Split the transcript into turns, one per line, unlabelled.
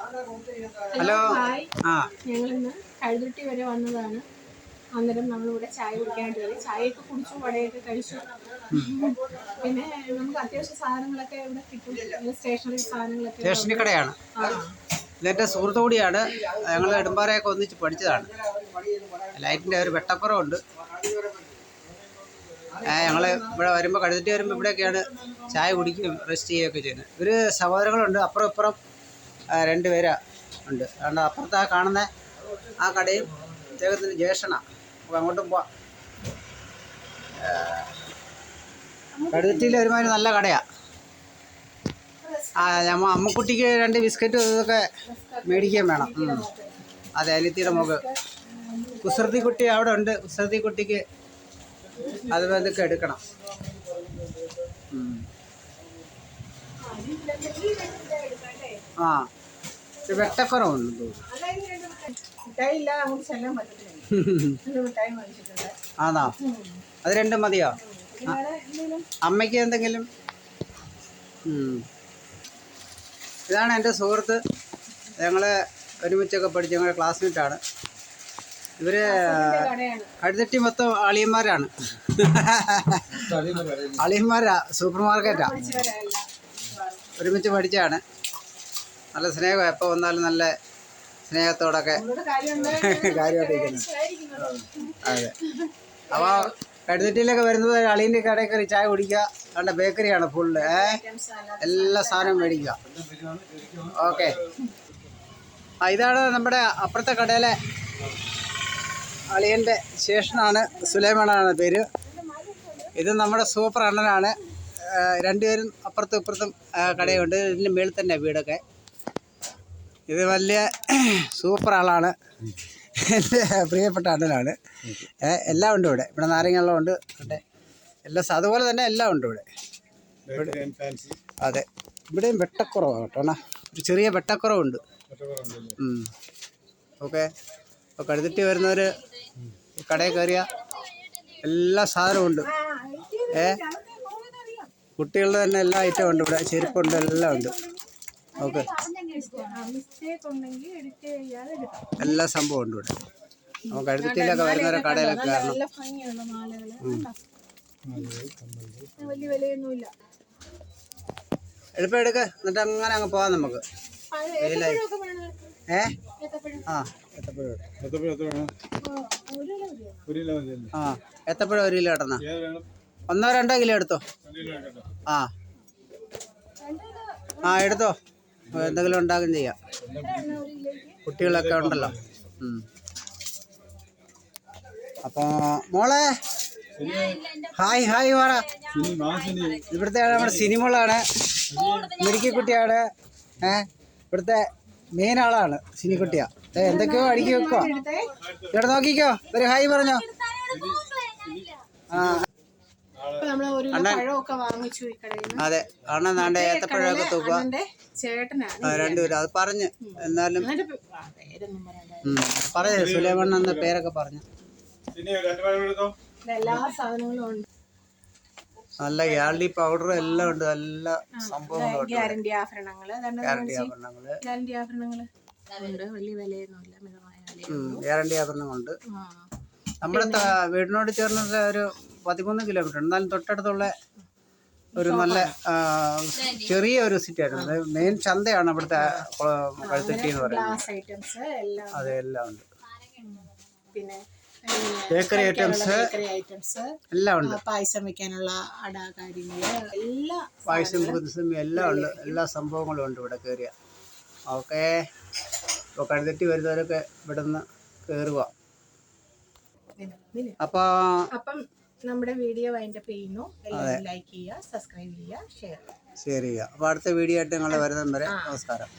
Hello
hi ഞങ്ങളിന്ന് കഴുതുട്ടി വരെ വന്നതാണ്. അന്നേരം നമ്മളിവിടെ ചായ കുടിക്കാനായിട്ട് വരും. ചായയൊക്കെ കുടിച്ചു വടയൊക്കെ കഴിച്ചു. പിന്നെ നമുക്ക് അത്യാവശ്യ സാധനങ്ങളൊക്കെ ഇവിടെ കിട്ടും. സ്റ്റേഷനറി സാധനങ്ങളൊക്കെ
സ്റ്റേഷനറി കടയാണ്. ഇതെന്റെ സുഹൃത്തു കൂടിയാണ്. ഞങ്ങൾ നെടുമ്പാറയൊക്കെ ഒന്നിച്ച് പഠിച്ചതാണ്. ലൈറ്റിന്റെ ഒരു വെട്ടപ്പുറമുണ്ട് ഞങ്ങൾ ഇവിടെ വരുമ്പോൾ കഴുതിട്ട് വരുമ്പോൾ ഇവിടെയൊക്കെയാണ് ചായ കുടിക്കുകയും റെസ്റ്റ് ചെയ്യുകയൊക്കെ ചെയ്യുന്നത്. ഇവർ സഹോദരങ്ങളുണ്ട്. അപ്പുറം ഇപ്പുറം രണ്ട് പേരാ ഉണ്ട്. അതുകൊണ്ട് അപ്പുറത്ത് ആ കാണുന്ന ആ കടയും അദ്ദേഹത്തിന്റെ ജ്യേഷ്ഠനാണ് അപ്പോൾ അങ്ങോട്ടും പോവാം. കടുത്തിയിലെ ഒരുമാതിരി നല്ല കടയാണ് ആ ഞമ്മ അമ്മക്കുട്ടിക്ക് രണ്ട് ബിസ്ക്കറ്റ് ഇതൊക്കെ മേടിക്കാൻ വേണം. അതെ അനിത്തിയുടെ മുഖ് കുസൃതി കുട്ടി അവിടെ ഉണ്ട്. കുസൃതി കുട്ടിക്ക് അത് ഇതൊക്കെ എടുക്കണം. ആ. വെട്ടക്കുറവുണ്ട് ആണോ? അത് രണ്ടും മതിയോ? അമ്മയ്ക്ക് എന്തെങ്കിലും? ഇതാണ് എന്റെ സുഹൃത്ത്. ഞങ്ങളെ ഒരുമിച്ചൊക്കെ പഠിച്ച ഞങ്ങളുടെ ക്ലാസ്മേറ്റാണ് ഇവർ കഴുതട്ടി മൊത്തം അളിയന്മാരാണ്. അളിയന്മാരാ സൂപ്പർ മാർക്കറ്റാ ഒരുമിച്ച് പഠിച്ചാണ് നല്ല സ്നേഹം എപ്പോൾ വന്നാലും നല്ല സ്നേഹത്തോടൊക്കെ
അവരോട്
കാര്യമായിട്ടിരിക്കുന്നു അതെ. അപ്പോൾ കഴുതട്ടിയിലൊക്കെ വരുന്നത് അളീന്റെ കടയിൽ കയറി ചായ കുടിക്കുക. അവിടെ ബേക്കറിയാണ് ഫുള്ള് ഏ? എല്ലാ സാധനവും മേടിക്കുക. ഓക്കെ. ആ ഇതാണ് നമ്മുടെ അപ്പുറത്തെ കടയിലെ അളിയന്റെ ശേഷനാണ് സുലൈമാനാണ് പേര്. ഇത് നമ്മുടെ സൂപ്പർ അണ്ണനാണ്. രണ്ടുപേരും അപ്പുറത്തും ഇപ്പുറത്തും കടയുണ്ട്. ഇതിന്റെ മേളിൽ തന്നെ വീടൊക്കെ. ഇത് വലിയ സൂപ്പർ ആളാണ്. എന്റെ പ്രിയപ്പെട്ട അണ്ണനാണ്. എല്ലാം ഉണ്ട് ഇവിടെ. ഇവിടെ നാരങ്ങ ഉണ്ട്. ഇവിടെ എല്ലാ അതുപോലെ തന്നെ എല്ലാം ഉണ്ട് ഇവിടെ. അതെ. ഇവിടെയും വെട്ടക്കുറവാണ് കേട്ടോ അണ്ണാ. ഒരു ചെറിയ വെട്ടക്കുറവുണ്ട്. ഓക്കെ. അപ്പോൾ കഴുതിട്ട് വരുന്നവർ കടയിൽ കയറിയ എല്ലാ സാധനവും ഉണ്ട്. ഏ? കുട്ടികളുടെ തന്നെ എല്ലാ ഐറ്റം ഉണ്ട് ഇവിടെ. ചെരുപ്പുണ്ട് എല്ലാം ഉണ്ട്. ഓക്കെ.
മിസ്റ്റേക്ക് ഉണ്ടെങ്കിൽ എഡിറ്റ് ചെയ്യാതെ എടുക്കാം
എല്ലാ സംഭവം ഉണ്ട് ഇവിടെ അപ്പോൾ കഴുതിട്ടിയിലൊക്കെ വരുന്നവരെ കടയിലൊക്കെ
കാരണം? വലിയ വിലയൊന്നുമില്ല.
എളുപ്പം എടുക്ക. എന്നിട്ട് അങ്ങനെ അങ്ങ് പോവാം നമുക്ക്. ഏ? ആ.
ആ, ഒരു കിലോ
ഒരു ഇടന്ന ഒന്നോ രണ്ടോ കിലോ എടുത്തോ? ആ. ആ എടുത്തോ. എന്തെങ്കിലും ഉണ്ടാക്കും ചെയ്യാം. കുട്ടികളൊക്കെ ഉണ്ടല്ലോ. അപ്പോ മോളെ ഹായ് ഹായ് പറ ഇവിടുത്തെ നമ്മുടെ സിനിമകളാണ്. മുരുക്കിക്കുട്ടിയാണ് കുട്ടിയാണ് ഏ ഇവിടുത്തെ മെയിൻ ആളാണ് സിനിക്കുട്ടിയാ. ഏ എന്തൊക്കെയോ അടുക്കി വെക്കോ
എടുത്തേ
ഇവിടെ നോക്കിക്കോ? ഒരു ഹായ് പറഞ്ഞോ. ആ
ഇപ്പൊ നമ്മൾ ഒരു കിലോ പഴമൊക്കെ വാങ്ങിച്ചു ഈ കടയിൽ
അതെ അണ്ണൻ നാണ്ട ഏത്തപ്പഴമൊക്കെ തൂക്കുക.
ചേട്ടനാണ്
രണ്ടുപേരും അത് പറഞ്ഞു എന്നാലും പറയാ സുലൈമണ്ണ എന്ന പേരൊക്കെ പറഞ്ഞു.
ഇവിടെ എല്ലാ സാധനങ്ങളും ഉണ്ട്.
നല്ല ഗ്യാരണ്ടി പൗഡർ എല്ലാം ഉണ്ട് നല്ല സംഭവങ്ങളും ഉണ്ട്
ഗ്യാരണ്ടി ആഭരണങ്ങൾ
ഗ്യാരണ്ടി ആഭരണങ്ങൾ.
ഗ്യാരണ്ടി ആഭരണങ്ങൾ? ഉണ്ട് വലിയ വിലയൊന്നുമില്ല മിതമായ വില
ഗ്യാരണ്ടി ആഭരണങ്ങളുണ്ട്. നമ്മുടെ വീടിനോട് ചേർന്നുള്ള ഒരു പതിമൂന്ന് കിലോമീറ്റർ. എന്നാലും തൊട്ടടുത്തുള്ള ഒരു നല്ല ചെറിയ ഒരു സിറ്റി ആയിരുന്നു മെയിൻ ചന്തയാണ് അവിടുത്തെ കഴുത്തട്ടി എന്ന് പറയുന്നത്. അതെ എല്ലാം ഉണ്ട്.
പിന്നെ
ബേക്കറി ഐറ്റംസ് എല്ലാം ഉണ്ട്.
പായസം വെക്കാനുള്ള അട കാര്യങ്ങൾ എല്ലാ
പായസം പുതുസും എല്ലാം ഉണ്ട്. എല്ലാ സംഭവങ്ങളും ഉണ്ട് ഇവിടെ കയറിയ ഓക്കെ. ഇപ്പോൾ കഴുതട്ടി വരുന്നവരൊക്കെ ഇവിടെ നിന്ന് കയറുക. അപ്പോൾ
അപ്പം നമ്മുടെ വീഡിയോ അതിന്റെ ചെയ്യുന്നു. ലൈക്ക് ചെയ്യുക സബ്സ്ക്രൈബ് ചെയ്യുക ഷെയർ ചെയ്യുക.
ശരി അപ്പോൾ അടുത്ത വീഡിയോ ആയിട്ട് നിങ്ങൾ വരുന്നത് വരെ നമസ്കാരം.